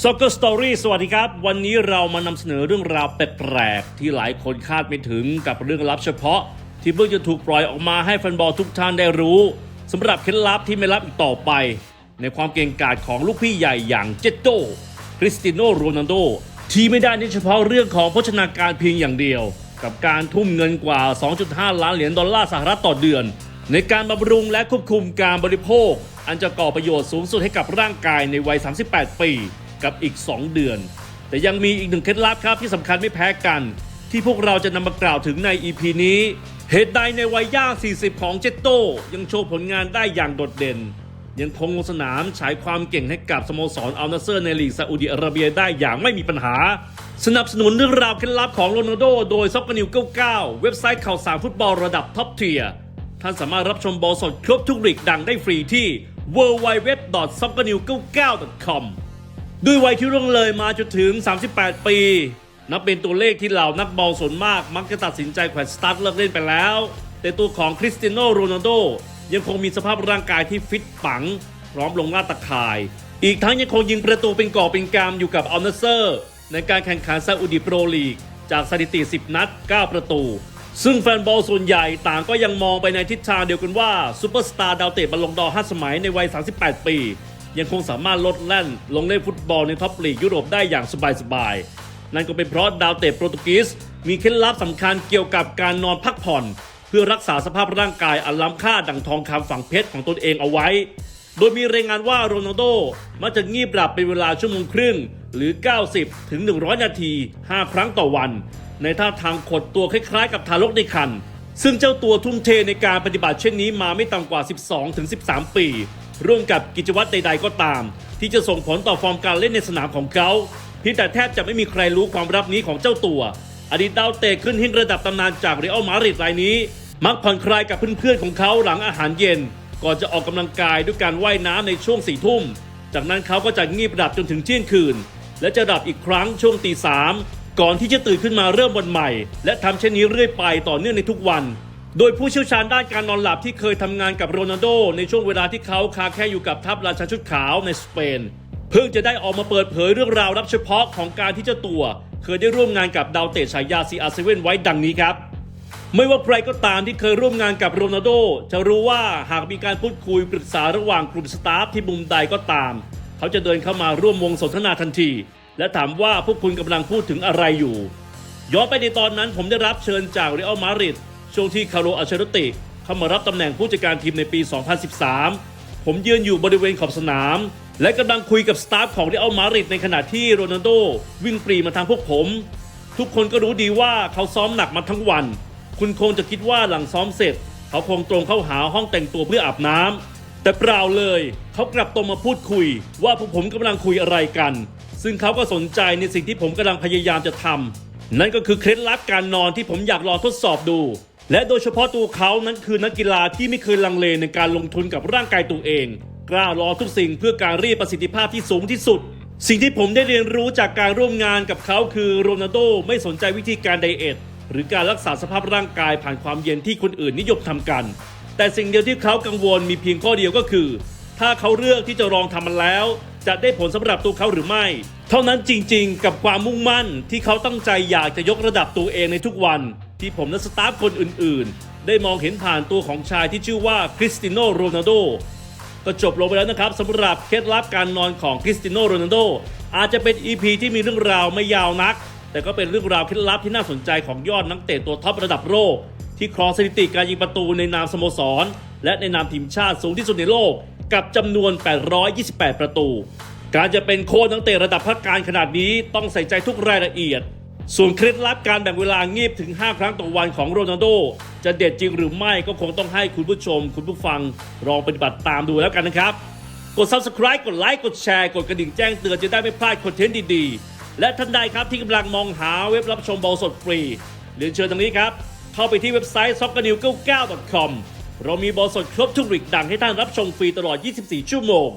Soccer Story สวัสดีครับ วันนี้เรามานำเสนอเรื่องราวแปลกๆที่หลายคนคาดไม่ถึงกับเรื่องลับเฉพาะ ที่เพิ่งจะถูกปล่อยออกมาให้แฟนบอลทุกท่านได้รู้สำหรับเคล็ดลับที่ไม่ลับอีกต่อไป ในความเก่งกาจของลูกพี่ใหญ่อย่างเจตโตคริสติโนโรนัลโด ที่ไม่ได้ในเฉพาะเรื่องของโภชนาการเพียงอย่างเดียว กับการทุ่มเงินกว่า 2.5 ล้านเหรียญดอลลาร์สหรัฐต่อเดือน ในการบำรุงและควบคุมการบริโภค อันจะก่อประโยชน์สูงสุดให้กับร่างกายในวัย 38 ปี กับอีก 2 เดือน แต่ยังมีอีกหนึ่งเคล็ดลับครับที่สำคัญไม่แพ้กัน ที่พวกเราจะนำมากล่าวถึงใน EP นี้ เหตุใดในวัยย่าง 40 ของเจตโตยังโชว์ผลงานได้อย่างโดดเด่น ยังคงลงสนามฉายความเก่งให้กับสโมสรอัลนาเซอร์ในลีกซาอุดิอาระเบียได้อย่างไม่มีปัญหา สนับสนุนเรื่องราวเคล็ดลับของโรนัลโดโดยซ็อกกนิว99เว็บไซต์ข่าวสารฟุตบอลระดับท็อปเทียร์ท่านสามารถรับชมบอลสดครบทุกลีกดังได้ฟรีที่ www.soccernew99.com ด้วยวัยที่ร่วงเลยมาจนถึง 38 ปี นับเป็นตัวเลขที่เหล่านักบอลส่วนมาก มักจะตัดสินใจแขวนสตาร์ทเลิกเล่นไปแล้ว แต่ตัวของคริสเตียโนโรนัลโดยังคงมีสภาพร่างกายที่ฟิตปัง พร้อมลงลาดตะข่าย อีกทั้งยังคงยิงประตูเป็นก่อเป็นกามอยู่กับอัลนาเซอร์ ในการแข่งขันซาอุดิโปรลีก จากสถิติ 10 นัด 9 ประตู ซึ่งแฟนบอลส่วนใหญ่ต่างก็ยังมองไปในทิศทางเดียวกันว่าซูเปอร์สตาร์ดาวเตะบอลลงดอ5สมัยในวัย 38 ปี ยังคงสามารถลดแล่นลงเล่นฟุตบอลในท็อปลีกยุโรปได้อย่างสบายๆ นั่นก็เป็นเพราะดาวเตะโปรตุเกสมีเคล็ดลับสำคัญเกี่ยวกับการนอนพักผ่อน เพื่อรักษาสภาพร่างกายอันล้ำค่าดังทองคำฝังเพชรของตนเองเอาไว้ โดยมีรายงานว่าโรนัลโดมักจะงีบหลับเป็นเวลาชั่วโมงครึ่งหรือ 90 ถึง 100 นาที 5 ครั้งต่อวัน ในท่าทางขดตัวคล้ายๆ กับทารกในครรภ์ ซึ่งเจ้าตัวทุ่มเทในการปฏิบัติเช่นนี้มาไม่ต่ำกว่า 12-13 ปี ร่วมกับกิจวัตรใด ๆ ก็ตาม ที่จะส่งผลต่อฟอร์มการเล่นในสนามของเขาเพียงแต่แทบจะไม่มีใครรู้ความลับนี้ของเจ้าตัว อดีตดาวเตะขึ้นหิ้งระดับตำนานจากเรอัลมาดริดรายนี้ มักผ่อนคลายกับเพื่อนๆของเขาหลังอาหารเย็น ก่อนจะออกกำลังกายด้วยการว่ายน้ำในช่วงสี่ทุ่ม จากนั้นเขาก็จะงีบหลับจนถึงเที่ยงคืน และจะหลับอีกครั้งช่วงตีสาม ก่อนที่จะตื่นขึ้นมาเริ่มวันใหม่ และทำเช่นนี้เรื่อยไปต่อเนื่องในทุกวัน โดยผู้เชี่ยวชาญด้านการนอนหลับที่เคยทำงานกับโรนัลโด ในช่วงเวลาที่เขาคาแค่อยู่กับทัพราชาชุดขาวในสเปน เพิ่งจะได้ออกมาเปิดเผยเรื่องราวรับเฉพาะของการที่เจ้าตัว เคยได้ร่วมงานกับดาวเตะฉายาซีอาร์เซเว่นไว้ดังนี้ครับไม่ว่าใครก็ตามที่เคยร่วมงานกับโรนัลโด จะรู้ว่าหากมีการพูดคุยปรึกษาระหว่างกลุ่มสตาฟที่มุมใดก็ตาม เขาจะเดินเข้ามาร่วมวงสนทนาทันที และถามว่าพวกคุณกำลังพูดถึงอะไรอยู่ ย้อนไปในตอนนั้นผมได้รับเชิญจากเรอัลมาดริดช่วงที่คาร์โลอัลเชโรติเข้ามารับตำแหน่งผู้จัดการทีมในปี 2013 ผมยืนอยู่บริเวณขอบสนาม และกำลังคุยกับสตาฟของเรอัลมาดริดในขณะที่โรนัลโดวิ่งปรีมาทางพวกผม ทุกคนก็รู้ดีว่าเขาซ้อมหนักมาทั้งวัน คุณคงจะคิดว่าหลังซ้อมเสร็จ เขาคงตรงเข้าหาห้องแต่งตัวเพื่ออาบน้ำแต่เปล่าเลย เขากลับตรงมาพูดคุย ว่าพวกผมกำลังคุยอะไรกัน ซึ่งเขาก็สนใจในสิ่งที่ผมกำลังพยายามจะทำนั่นก็คือเคล็ดลับการนอนที่ผมอยากลองทดสอบดู และโดยเฉพาะตัวเขานั้นคือนักกีฬาที่ไม่เคยลังเลในการลงทุนกับร่างกายตัวเอง กล้าลองทุกสิ่งเพื่อการเรียกประสิทธิภาพที่สูงที่สุด สิ่งที่ผมได้เรียนรู้จากการร่วมงานกับเขาคือโรนัลโดไม่สนใจวิธีการไดเอทหรือการรักษาสภาพร่างกายผ่านความเย็นที่คนอื่นนิยมทำกัน แต่สิ่งเดียวที่เขากังวลมีเพียงข้อเดียวก็คือ ถ้าเขาเลือกที่จะลองทำมันแล้ว จะได้ผลสำหรับตัวเขาหรือไม่ เท่านั้นจริงๆ กับความมุ่งมั่นที่เขาตั้งใจอยากจะยกระดับตัวเองในทุกวัน ที่ผมและสตาฟคนอื่นๆ ได้มองเห็นผ่านตัวของชายที่ชื่อว่าคริสติโนโรนัลโดก็จบลงไปแล้วนะครับสำหรับเคล็ดลับการนอนของคริสติโนโรนัลโดอาจจะเป็น EP ที่มีเรื่องราวไม่ยาวนัก แต่ก็เป็นเรื่องราวเคล็ดลับที่น่าสนใจของยอดนักเตะตัวท็อประดับโลกที่ครองสถิติการยิงประตูในนามสโมสร และในนามทีมชาติสูงที่สุดในโลก กับจำนวน 828 ประตู การจะเป็นโค้ชนักเตะระดับพักการขนาดนี้ต้องใส่ใจทุกรายละเอียด ส่วนเคล็ดลับการแบ่งเวลางีบถึง 5 ครั้งต่อวันของโรนัลโด จะเด็ดจริงหรือไม่ก็คงต้องให้คุณผู้ชม คุณผู้ฟังลองปฏิบัติตามดูแล้วกันนะครับ กด subscribe กดไลค์กดแชร์กดกระดิ่งแจ้งเตือนจะได้ไม่พลาดคอนเทนต์ดีๆ และท่านใดครับที่กำลังมองหาเว็บรับชมบอลสดฟรีหรือเชิญทางนี้ครับเข้าไปที่เว็บไซต์ soccernews99.com เรามีบอลสดครบทุกริกดังให้ท่านรับชมฟรีตลอด 24 ชั่วโมง